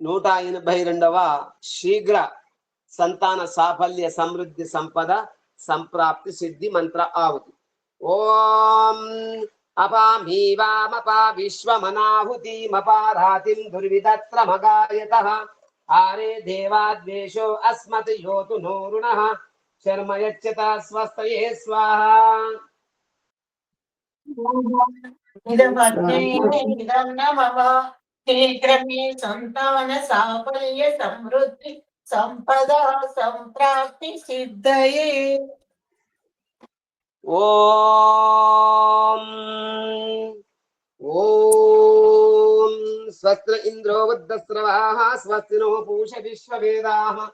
నూట ఎనభై రెండవ శీఘ్ర సంతాన సాఫల్య సమృద్ధి సంపద సంప్రాప్తి సిద్ధి మంత్ర ఆవుతి ఓం అపామీవామపా విశ్వమనాహుతిమపారాతిం దుర్విదత్ర మగాయత ఆరే దేవాద్వేషో అస్మత్ యోతు నోరుణ. శర్మ యచ్చత స్వస్తయే స్వాహా. ఇదమగ్నే ఇదం నమః. శీఘ్రమే సంతాన సాఫల్య సమృద్ధి సంపద సంప్రాప్తి సిద్ధయే ఓం ఓం స్వస్తి ఇంద్రో వద్దస్రవాः స్వస్తి నో పూష విశ్వవేదాः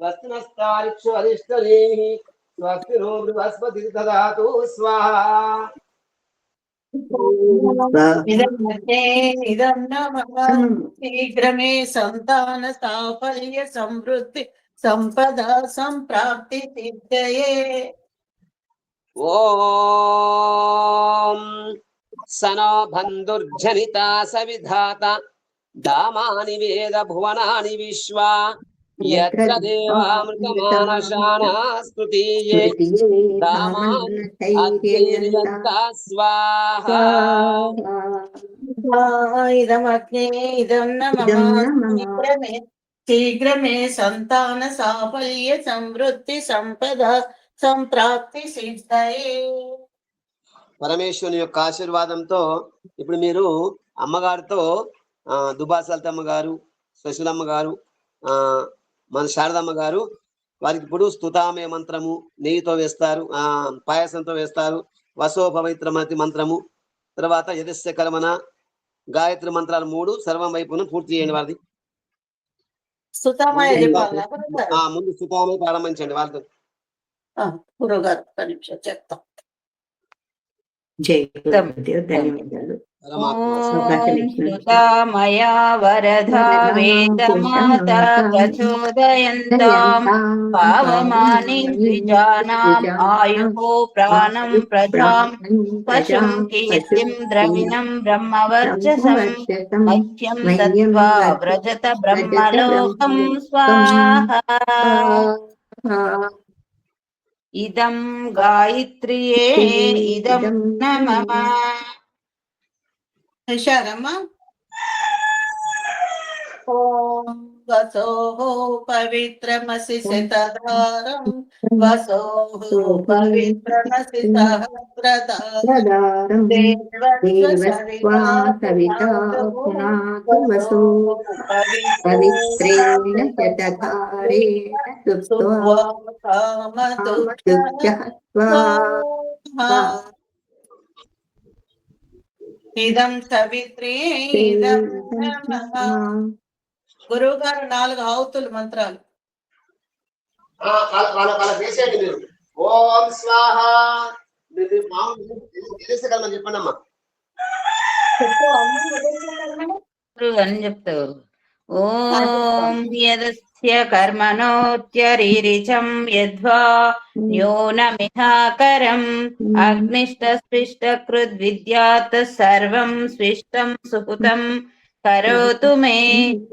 స్వస్తి నస్తారిక్షు అరిష్టనేః స్వస్తి నో బృహస్పతి దాతు స్వాహ శీఘ్రమే సంతాన సాఫల్య సమృద్ధి సంపద సంప్రాప్తి సిద్ధయే. ఓం సనో బంధుర్జనితా సవిధాత దామాని వేద భువనాని విశ్వా శీఘ్రమే సంతాన సాఫల్య సమృద్ధి సంపద సంప్రాప్తి సిద్ధయే పరమేశ్వరుని యొక్క ఆశీర్వాదంతో ఇప్పుడు మీరు అమ్మగారితో ఆ, దుబాసలతమ్మ గారు శశులమ్మ గారు ఆ మన శారదమ్మ గారు వారికి ఇప్పుడు స్తుతామే మంత్రము నెయ్యితో వేస్తారు ఆ పాయసంతో వేస్తారు వసో పవిత్రమతి మంత్రము తర్వాత యదస్య కర్మన గాయత్రి మంత్రాలు మూడు సర్వం వైపును పూర్తి చేయండి వారిది. ముందు స్తుతామే ప్రారంభించండి వాళ్ళతో. గురుగారు చెప్తాం. జై గురుదేవ్. ధన్యవాదాలు సుతామయా వరదా వేదమాతా ప్రచోదయంతాం పావమాని ద్విజానాం ఆయుః ప్రాణం ప్రజాం. పశుం కీర్తిం ద్రవిణం బ్రహ్మవర్చసం మహ్యం దత్వా వ్రజత బ్రహ్మలోకం. స్వాహా. ఇదం గాయత్రియే. ఇదం నమః. హుషారమ్మా ఓం వసో పవిత్రమసి శతధారం వసో పవిత్రమసి సహస్రధారం దేవస్వా సవితా పునాతు వసో పవిత్రేణ శతధారేణ సుప్త్వా కామదుగ్ధః స్వాహా ఇదం సవిత్రి ఇదం గురువు గారు నాలుగు ఆవుతులు మంత్రాలు. వేసేయండి మీరు. ఓం స్వాహ. చెప్పండి అమ్మా అని చెప్తావు ఓం యదస్య కర్మణోత్యరిరిచం యద్వా న్యూనమిహాకరం అగ్నిష్టస్పృష్టకృద్విద్యాత్ సర్వం స్విష్టం సుహృతం కరోతు మే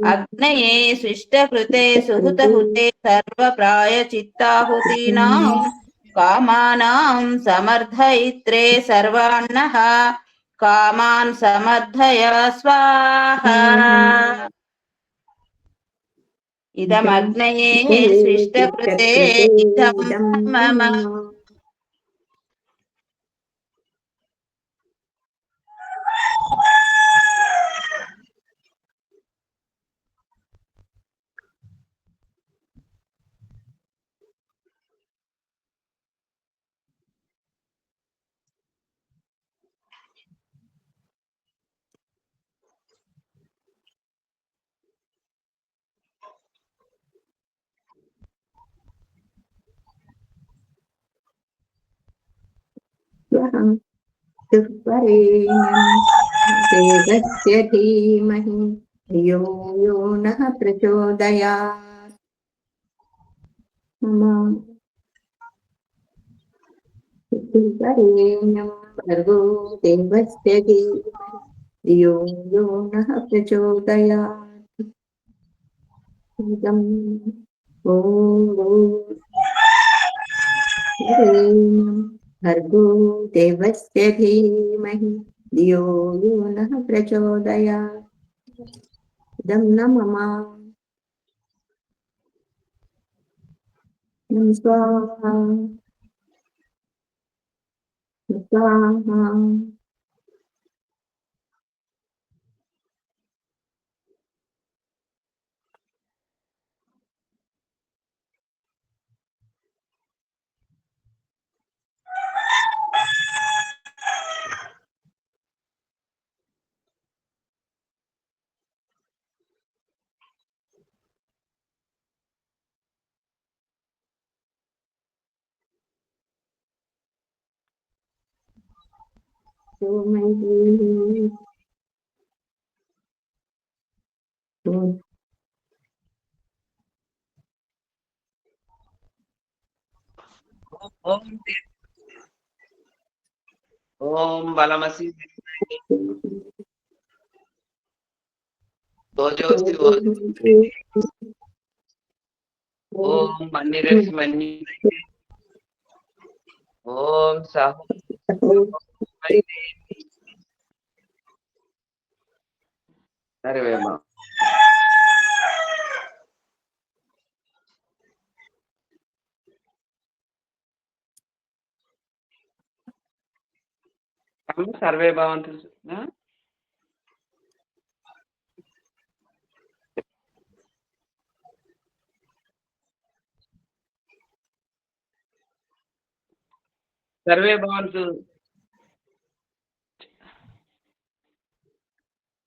అగ్నయే స్విష్టకృతే సుహృతహుతే సర్వప్రాయచిత్తాహుతీనాం కామానాం సమర్థయిత్రే సర్వాన్నః కామాన్ సమర్థయ స్వాహ इदमग्नये सृष्टकृते इदं मम दुर्वरेण्यं देवस्य धीमहि धियो यो नः प्रचोदयात् मम दुर्वरेण्यं भर्गो देवस्य धीमहि धियो यो नः प्रचोदयात् इदम् ॐ ॐ भर्गो देवस्य धीमहि धियो यो नः प्रचोदयात्। न मम स्वाहा। स्वाहा। स्वाहा सोमैः ॐ ఓం ఓం బలమసి ఓజోసి ఓం మన్నిరసి మన్ని ఓం సహో సర్వేమా సర్వే భవంతు ఆ? సర్వే భవంతు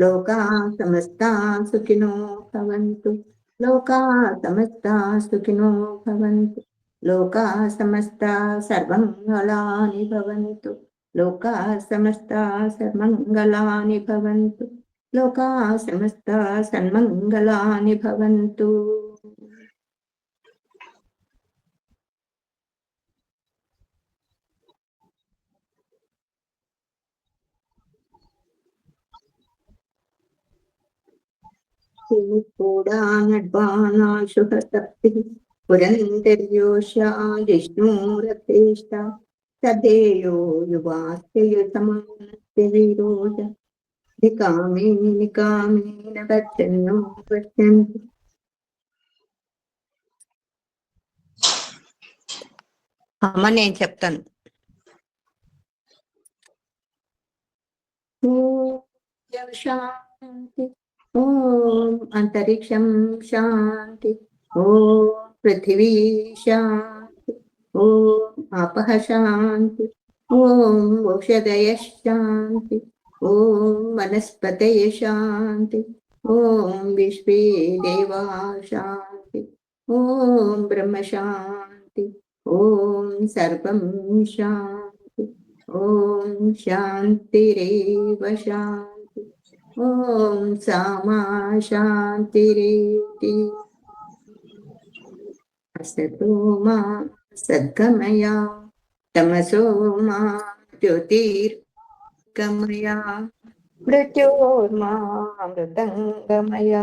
లోకా సమస్త సర్వంగళాని భవంతు. లోకా సమస్త సర్వంగళాని భవంతు. లోకా సమస్త సన్మంగళాని భవంతు. ूढानड्बानाशुभशक्तिः पुरन्दर्योषा जिष्णुरथेष्टा तदेयो युवास्ययुतमानस्य विरोध निकामे निकामेन वचनो पश्यन्ति అమ్మ నేను చెప్తాను శాంతి ఓం అంతరిక్షం శాంతి ఓం పృథివీ శాంతి ఓం ఆపః శాంతి ఓం ఔషధయ శాంతి ఓం వనస్పతయ శాంతి ఓం విశ్వే దేవా శాంతి ఓం బ్రహ్మ శాంతి ఓం సర్వం శాంతి ఓం శాంతిరేవ శాంతి ఓం సమా శాంతిరేతి అసతో మా సద్గమయ తమసో మా జ్యోతిర్గమయ మృత్యోర్మా మృదంగమయ